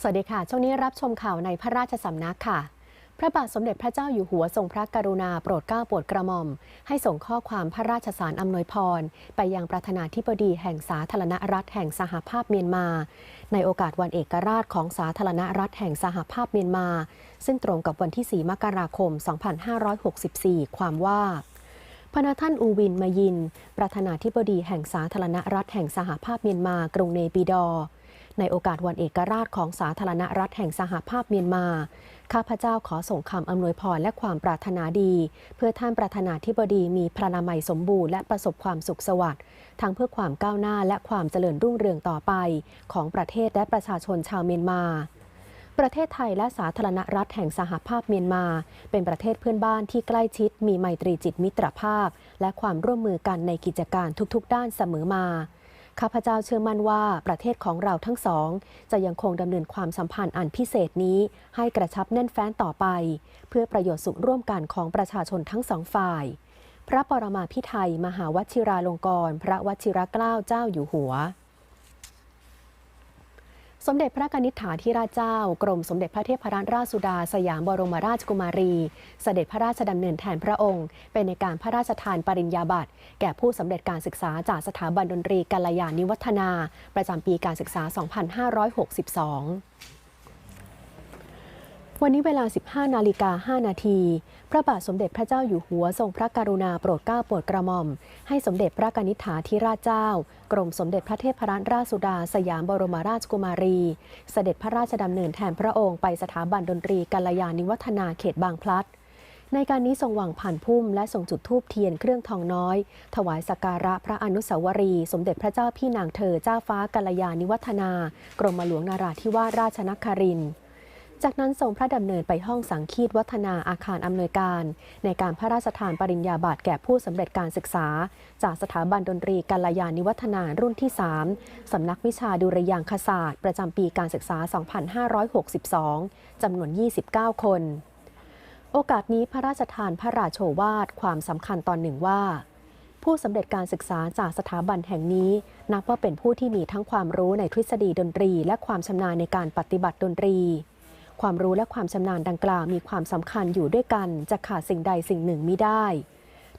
สวัสดีค่ะ ช่วงนี้รับชมข่าวในพระราชสำนักค่ะ พระบาทสมเด็จพระเจ้าอยู่หัวทรงพระกรุณาโปรดเกล้าโปรดกระหม่อม ให้ส่งข้อความพระราชสารอำนวยพร ไปยังประธานาธิบดีแห่งสาธารณรัฐแห่งสหภาพเมียนมา ในโอกาสวันเอกราชของสาธารณรัฐแห่งสหภาพเมียนมา ซึ่งตรงกับวันที่ 4 มกราคม 2564 ความว่า พระท่านอูวินมายิน ประธานาธิบดีแห่งสาธารณรัฐแห่งสหภาพเมียนมากรุงเนปิดอ ในโอกาสวันเอกราชของสาธารณรัฐแห่งสหภาพเมียนมา ข้าพเจ้าขอส่งคำอำนวยพรและความปรารถนาดี เพื่อท่านประธานาธิบดีมีพระนามัยสมบูรณ์และประสบความสุขสวัสดิ์ทั้งเพื่อความก้าวหน้าและความเจริญรุ่งเรืองต่อไป ของประเทศและประชาชนชาวเมียนมา ประเทศไทยและสาธารณรัฐแห่งสหภาพเมียนมา เป็นประเทศเพื่อนบ้านที่ใกล้ชิด มีไมตรีจิตมิตรภาพ และความร่วมมือกันในกิจการทุกๆ ด้านเสมอมาข้าพเจ้าเชื่อมั่นว่าประเทศของเราทั้งสอง จะยังคงดำเนินความสัมพันธ์อันพิเศษนี้ ให้กระชับแน่นแฟ้นต่อไป เพื่อประโยชน์สุขร่วมกันของประชาชนทั้งสองฝ่าย พระปรมาภิไธยมหาวชิราลงกรณพระวชิรเกล้าเจ้าอยู่หัว สมเด็จพระกนิษฐาธิราชเจ้า กรมสมเด็จพระเทพรัตนราชสุดาสยามบรมราชกุมารี เสด็จพระราชดำเนินแทนพระองค์ เป็นในการพระราชทานปริญญาบัตรแก่ผู้สำเร็จการศึกษาจากสถาบันดนตรีกัลยาณิวัฒนา ประจำปีการศึกษา 2562 วันนี้เวลา 15 นาฬิกา 5 นาที พระบาทสมเด็จพระเจ้าอยู่หัวทรงพระกรุณาโปรดเกล้าโปรดกระหม่อม ให้สมเด็จพระกนิษฐาธิราชเจ้า กรมสมเด็จพระเทพรัตนราชสุดา สยามบรมราชกุมารี เสด็จพระราชดำเนินแทนพระองค์ไปสถาบันดนตรีกัลยาณิวัฒนาเขตบางพลัด ในการนี้ทรงวางผ่านพุ่มและทรงจุดธูปเทียนเครื่องทองน้อย ถวายสักการะพระอนุสาวรีย์สมเด็จพระเจ้าพี่นางเธอเจ้าฟ้ากัลยาณิวัฒนา กรมหลวงนาราธิวาสราชนครินทร์ จากนั้นทรงพระดำเนินไปห้องสังคีตวัฒนาอาคารอำนวยการ ในการพระราชทานปริญญาบัตรแก่ผู้สำเร็จการศึกษา จากสถาบันดนตรีกัลยาณิวัฒนารุ่นที่ 3 สำนักวิชาดุริยางคศาสตร์ ประจำปีการศึกษา 2562 จำนวน 29 คน โอกาสนี้พระราชทานพระราโชวาทความสำคัญตอนหนึ่งว่าผู้สำเร็จการศึกษาจากสถาบันแห่งนี้ นับว่าเป็นผู้ที่มีทั้งความรู้ในทฤษฎีดนตรี และความชำนาญในการปฏิบัติดนตรี ความรู้และความชำนาญดังกล่าวมีความสำคัญอยู่ด้วยกัน จะขาดสิ่งใดสิ่งหนึ่งมิได้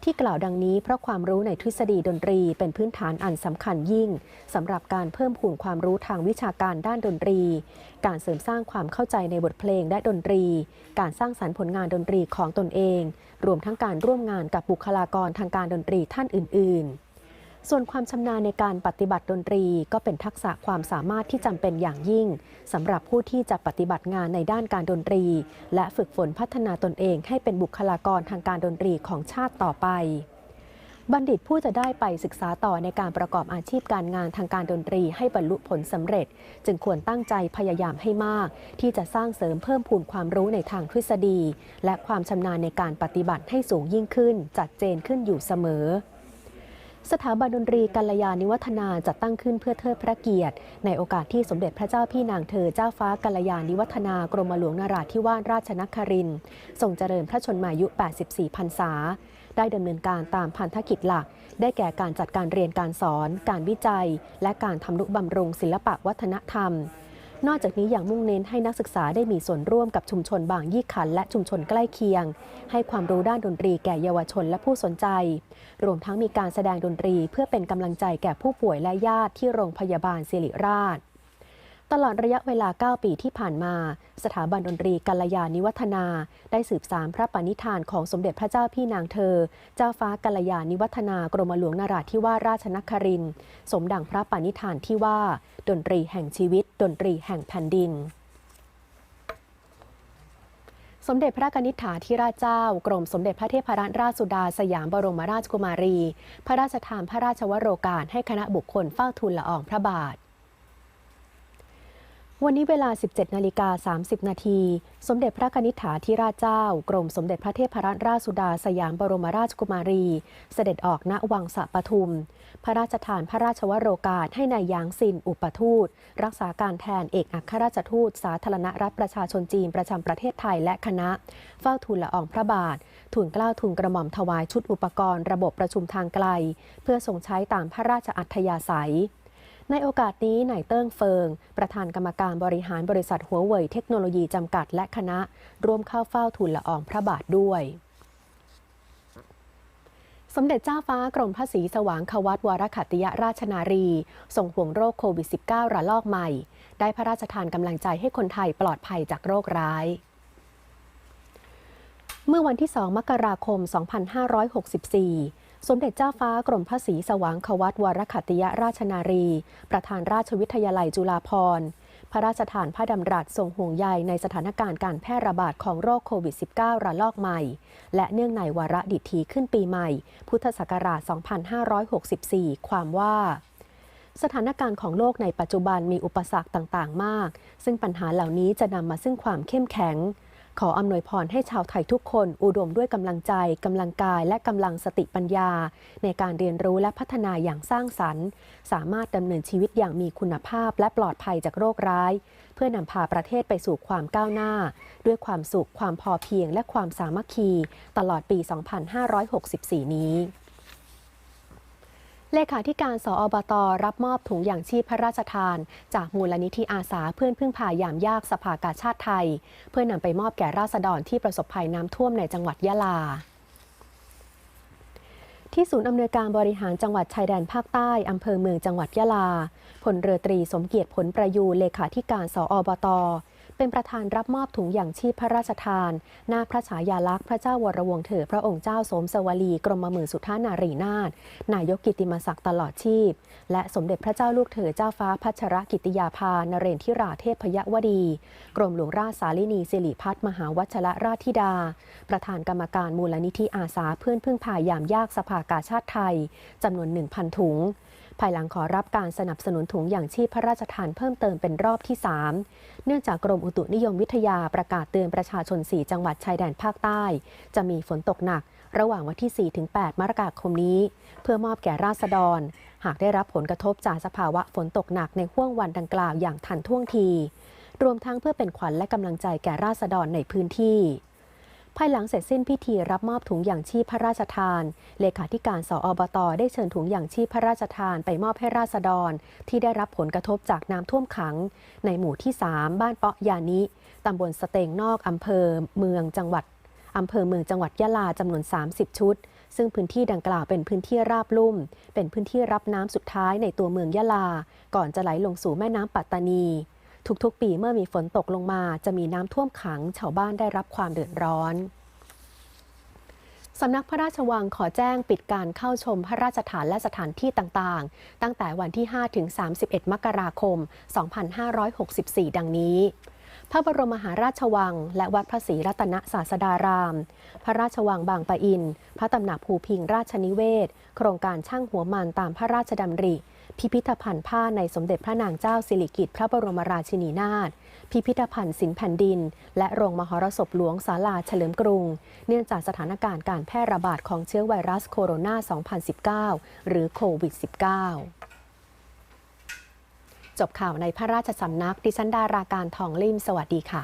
ที่กล่าวดังนี้เพราะความรู้ในทฤษฎีดนตรีเป็นพื้นฐานอันสำคัญยิ่งสำหรับการเพิ่มพูนความรู้ทางวิชาการด้านดนตรี การเสริมสร้างความเข้าใจในบทเพลงและดนตรี การสร้างสรรค์ผลงานดนตรีของตนเอง รวมทั้งการร่วมงานกับบุคลากรทางการดนตรีท่านอื่น ๆ ส่วนความชำนาญในการปฏิบัติดนตรี ก็เป็นทักษะความสามารถที่จำเป็นอย่างยิ่งสำหรับผู้ที่จะปฏิบัติงานในด้านการดนตรี และฝึกฝนพัฒนาตนเองให้เป็นบุคลากรทางการดนตรีของชาติต่อไป บัณฑิตผู้จะได้ไปศึกษาต่อในการประกอบอาชีพการงานทางการดนตรีให้บรรลุผลสำเร็จ จึงควรตั้งใจพยายามให้มาก ที่จะสร้างเสริมเพิ่มพูนความรู้ในทางทฤษฎี และความชำนาญในการปฏิบัติให้สูงยิ่งขึ้น จัดเจนขึ้นอยู่เสมอ สถาบันดนตรีกัลยาณิวัฒนาจัดตั้งขึ้นเพื่อเทิดพระเกียรติ ในโอกาสที่สมเด็จพระเจ้าพี่นางเธอเจ้าฟ้ากัลยาณิวัฒนากรมหลวงนาราธิวาสราชนครินทร์ทรงเจริญพระชนมายุ 84 พรรษา ได้ดำเนินการตามพันธกิจหลัก ได้แก่การจัดการเรียนการสอน การวิจัย และการทำนุบำรุงศิลปะวัฒนธรรม นอกจากนี้อย่างมุ่งเน้นให้นักศึกษาได้มีส่วนร่วมกับชุมชนบางยี่ขัน และชุมชนใกล้เคียง ให้ความรู้ด้านดนตรีแก่เยาวชนและผู้สนใจ รวมทั้งมีการแสดงดนตรีเพื่อเป็นกำลังใจแก่ผู้ป่วยและญาติที่โรงพยาบาลศิริราช ตลอดระยะเวลา 9 ปีที่ผ่านมา สถาบันดนตรีกัลยาณิวัฒนา ได้สืบสารพระปณิธานของสมเด็จพระเจ้าพี่นางเธอ เจ้าฟ้ากัลยาณิวัฒนากรมหลวงนาราธิวาสราชนคริน สมดังพระปณิธานที่ว่า ดนตรีแห่งชีวิต ดนตรีแห่งแผ่นดินสมเด็จพระกนิษฐาธิราชเจ้ากรมสมเด็จพระเทพรัตนราชสุดาสยามบรมราชกุมารี พระราชทานพระราชวโรกาสให้คณะบุคคลเฝ้าทูลละอองพระบาท วันนี้เวลา 17 นาฬิกา 30 นาที สมเด็จพระนิษฐาธิราชเจ้า กรมสมเด็จพระเทพรัตนราชสุดาสยามบรมราชกุมารี เสด็จออกณวังสะปทุม พระราชทานพระราชวโรกาสให้นายหยางซินอุปทูต รักษาการแทนเอกอัครราชทูต สาธารณรัฐประชาชนจีนประจำประเทศไทยและคณะ เฝ้าทูลละอองพระบาท ทูลเกล้าทูลกระหม่อมถวายชุดอุปกรณ์ ระบบประชุมทางไกล เพื่อทรงใช้ตามพระราชอัธยาศัย ในโอกาสนี้นายเติ้งเฟิง ประธานกรรมการบริหารบริษัทหัวเว่ยเทคโนโลยีจำกัดและคณะ ร่วมเข้าเฝ้าทูลละอองพระบาทด้วยสมเด็จเจ้าฟ้ากรมพระศรีสว่างควัตวรขัตติยราชนารีส่งห่วงโรคโควิด -19 ระลอกใหม่ ได้พระราชทานกำลังใจให้คนไทยปลอดภัยจากโรคร้าย เมื่อวันที่ 2 มกราคม 2564 สมเด็จเจ้าฟ้ากรมพระศรีสว่างควัตวรขัตติยราชนารี ประธานราชวิทยาลัยจุฬาภรณ์พระราชทานพระดำรัสทรงห่วงใยในสถานการณ์การแพร่ระบาดของโรคโควิด -19 ระลอกใหม่ และเนื่องในวาระดิถีขึ้นปีใหม่ พุทธศักราช 2564 ความว่าสถานการณ์ของโลกในปัจจุบันมีอุปสรรคต่าง ๆ มาก ซึ่งปัญหาเหล่านี้จะนำมาซึ่งความเข้มแข็ง ขออำนวยพรให้ชาวไทยทุกคนอุดมด้วยกำลังใจกำลังกายและกำลังสติปัญญา ในการเรียนรู้และพัฒนาอย่างสร้างสรรค์ สามารถดำเนินชีวิตอย่างมีคุณภาพและปลอดภัยจากโรคร้าย เพื่อนำพาประเทศไปสู่ความก้าวหน้า ด้วยความสุขความพอเพียงและความสามัคคี ตลอดปี 2564 นี้ เลขาธิการสอบต รับมอบถุงอย่างชีพพระราชทาน จากมูลนิธิอาสาเพื่อนพึ่งพายามยากสภากาชาติไทย เพื่อนำไปมอบแก่ราษฎรที่ประสบภัยน้ำท่วมในจังหวัดยะลาที่ศูนย์อำนวยการบริหารจังหวัดชายแดนภาคใต้ อำเภอเมืองจังหวัดยะลา พลเรือตรีสมเกียรติผลประยูเลขาธิการสอบต เป็นประธานรับมอบถุงอย่างชีพพระราชทาน หน้าพระฉายาลักษณ์พระเจ้าวรวงศ์เถอพระองค์เจ้าสมสวลีกรมหมื่นสุทธานารีนาถนายกกิตติมศักดิ์ตลอดชีพ และสมเด็จพระเจ้าลูกเธอเจ้าฟ้าพัชรกิติยาภานเรนทิราเทพยวดี กรมหลวงราชสาลินีสิริพัฒมหาวัชรราชธิดา ประธานกรรมการมูลนิธิอาสาเพื่อนพึ่งพายามยากสภากาชาติไทยจำนวน1,000ถุง ภายหลังขอรับการสนับสนุนถุงอย่างชีพพระราชทานเพิ่มเติมเป็นรอบที่ 3 เนื่องจากกรมอุตุนิยมวิทยาประกาศเตือนประชาชน 4 จังหวัดชายแดนภาคใต้ จะมีฝนตกหนัก ระหว่างวันที่ 4-8 มกราคมนี้ เพื่อมอบแก่ราษฎร หากได้รับผลกระทบจากสภาวะฝนตกหนักในห่วงวันดังกล่าวอย่างทันท่วงที รวมทั้งเพื่อเป็นขวัญและกำลังใจแก่ราษฎรในพื้นที่ ภายหลังเสร็จสิ้นพิธีรับมอบถุงอย่างชีพพระราชทาน เลขาธิการสออบต ได้เชิญถุงอย่างชีพพระราชทานไปมอบให้ราษฎร ที่ได้รับผลกระทบจากน้ำท่วมขัง ในหมู่ที่ 3 บ้านเปาะยานิตำบลสเตงนอกอำเภอเมืองจังหวัดอำเภอเมืองจังหวัดยะลาจำนวน 30 ชุด ซึ่งพื้นที่ดังกล่าวเป็นพื้นที่ราบลุ่ม เป็นพื้นที่รับน้ำสุดท้ายในตัวเมืองยะลา ก่อนจะไหลลงสู่แม่น้ำปัตตานี ทุกๆ ปีเมื่อมีฝนตกลงมาจะมีน้ำท่วมขังชาวบ้านได้รับความเดือดร้อนสำนักพระราชวังขอแจ้งปิดการเข้าชมพระราชฐานและสถานที่ต่างๆ ตั้งแต่วันที่ 5 ถึง 31 มกราคม 2564 ดังนี้ พระบรมมหาราชวัง และวัดพระศรีรัตนศาสดาราม พระราชวังบางปะอิน พระตำหนักภูพิงราชนิเวศ โครงการช่างหัวมันตามพระราชดำริ พิพิธภัณฑ์ผ้าในสมเด็จพระนางเจ้าสิริกิติ์พระบรมราชินีนาถ พิพิธภัณฑ์ศิลป์แผ่นดิน และโรงมหรสพหลวงศาลาเฉลิมกรุง เนื่องจากสถานการณ์การแพร่ระบาดของเชื้อไวรัสโคโรนา 2019 หรือโควิด -19 จบข่าวในพระราชสำนักดิฉันดาราการทองลิมสวัสดีค่ะ